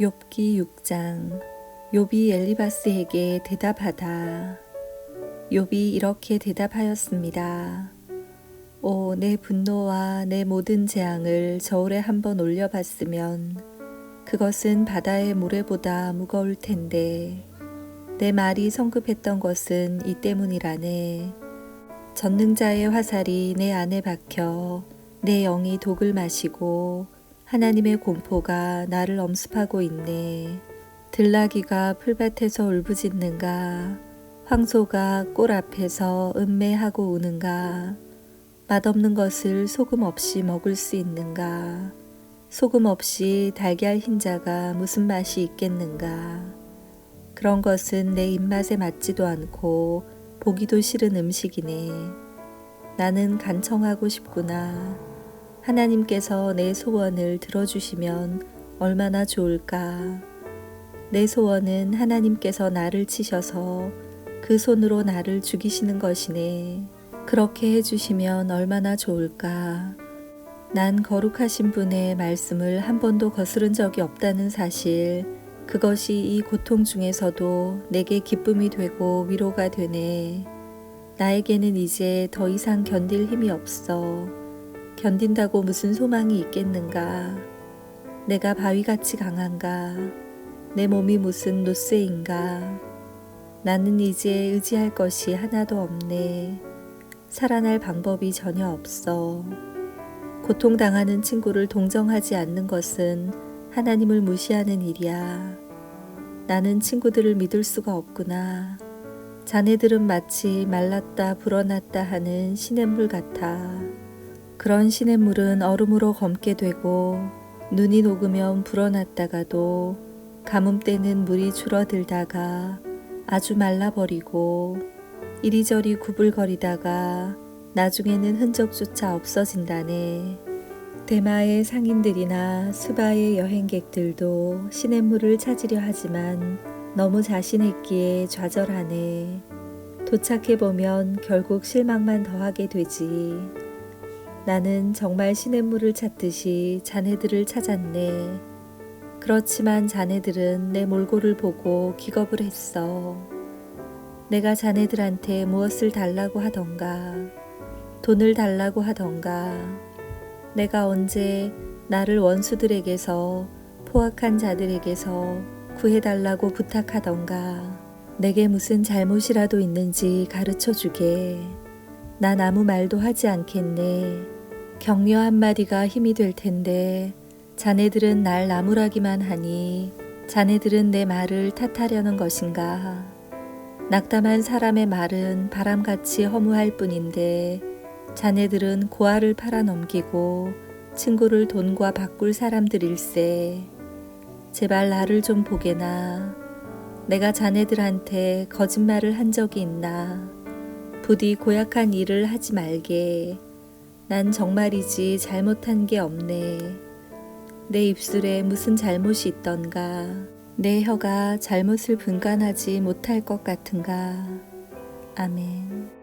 욥기 6장 욥이 엘리바스에게 대답하다. 욥이 이렇게 대답하였습니다. 오, 내 분노와 내 모든 재앙을 저울에 한번 올려봤으면 그것은 바다의 모래보다 무거울 텐데 내 말이 성급했던 것은 이 때문이라네. 전능자의 화살이 내 안에 박혀 내 영이 독을 마시고 하나님의 공포가 나를 엄습하고 있네. 들나귀가 풀밭에서 울부짖는가? 황소가 꼴 앞에서 음매하고 우는가? 맛없는 것을 소금 없이 먹을 수 있는가? 소금 없이 달걀 흰자가 무슨 맛이 있겠는가? 그런 것은 내 입맛에 맞지도 않고 보기도 싫은 음식이네. 나는 간청하고 싶구나. 하나님께서 내 소원을 들어주시면 얼마나 좋을까. 내 소원은 하나님께서 나를 치셔서 그 손으로 나를 죽이시는 것이네. 그렇게 해주시면 얼마나 좋을까. 난 거룩하신 분의 말씀을 한 번도 거스른 적이 없다는 사실, 그것이 이 고통 중에서도 내게 기쁨이 되고 위로가 되네. 나에게는 이제 더 이상 견딜 힘이 없어. 견딘다고 무슨 소망이 있겠는가? 내가 바위같이 강한가? 내 몸이 무슨 노쇠인가? 나는 이제 의지할 것이 하나도 없네. 살아날 방법이 전혀 없어. 고통당하는 친구를 동정하지 않는 것은 하나님을 무시하는 일이야. 나는 친구들을 믿을 수가 없구나. 자네들은 마치 말랐다 불어났다 하는 시냇물 같아. 그런 시냇물은 얼음으로 검게 되고 눈이 녹으면 불어났다가도 가뭄 때는 물이 줄어들다가 아주 말라버리고 이리저리 구불거리다가 나중에는 흔적조차 없어진다네. 대마의 상인들이나 수바의 여행객들도 시냇물을 찾으려 하지만 너무 자신있기에 좌절하네. 도착해보면 결국 실망만 더하게 되지. 나는 정말 시냇물을 찾듯이 자네들을 찾았네. 그렇지만 자네들은 내 몰골을 보고 기겁을 했어. 내가 자네들한테 무엇을 달라고 하던가, 돈을 달라고 하던가, 내가 언제 나를 원수들에게서 포악한 자들에게서 구해달라고 부탁하던가, 내게 무슨 잘못이라도 있는지 가르쳐 주게. 난 아무 말도 하지 않겠네. 격려 한마디가 힘이 될 텐데, 자네들은 날 나무라기만 하니, 자네들은 내 말을 탓하려는 것인가. 낙담한 사람의 말은 바람같이 허무할 뿐인데, 자네들은 고아를 팔아넘기고 친구를 돈과 바꿀 사람들일세. 제발 나를 좀 보게나. 내가 자네들한테 거짓말을 한 적이 있나. 부디 고약한 일을 하지 말게. 난 정말이지 잘못한 게 없네. 내 입술에 무슨 잘못이 있던가. 내 혀가 잘못을 분간하지 못할 것 같은가. 아멘.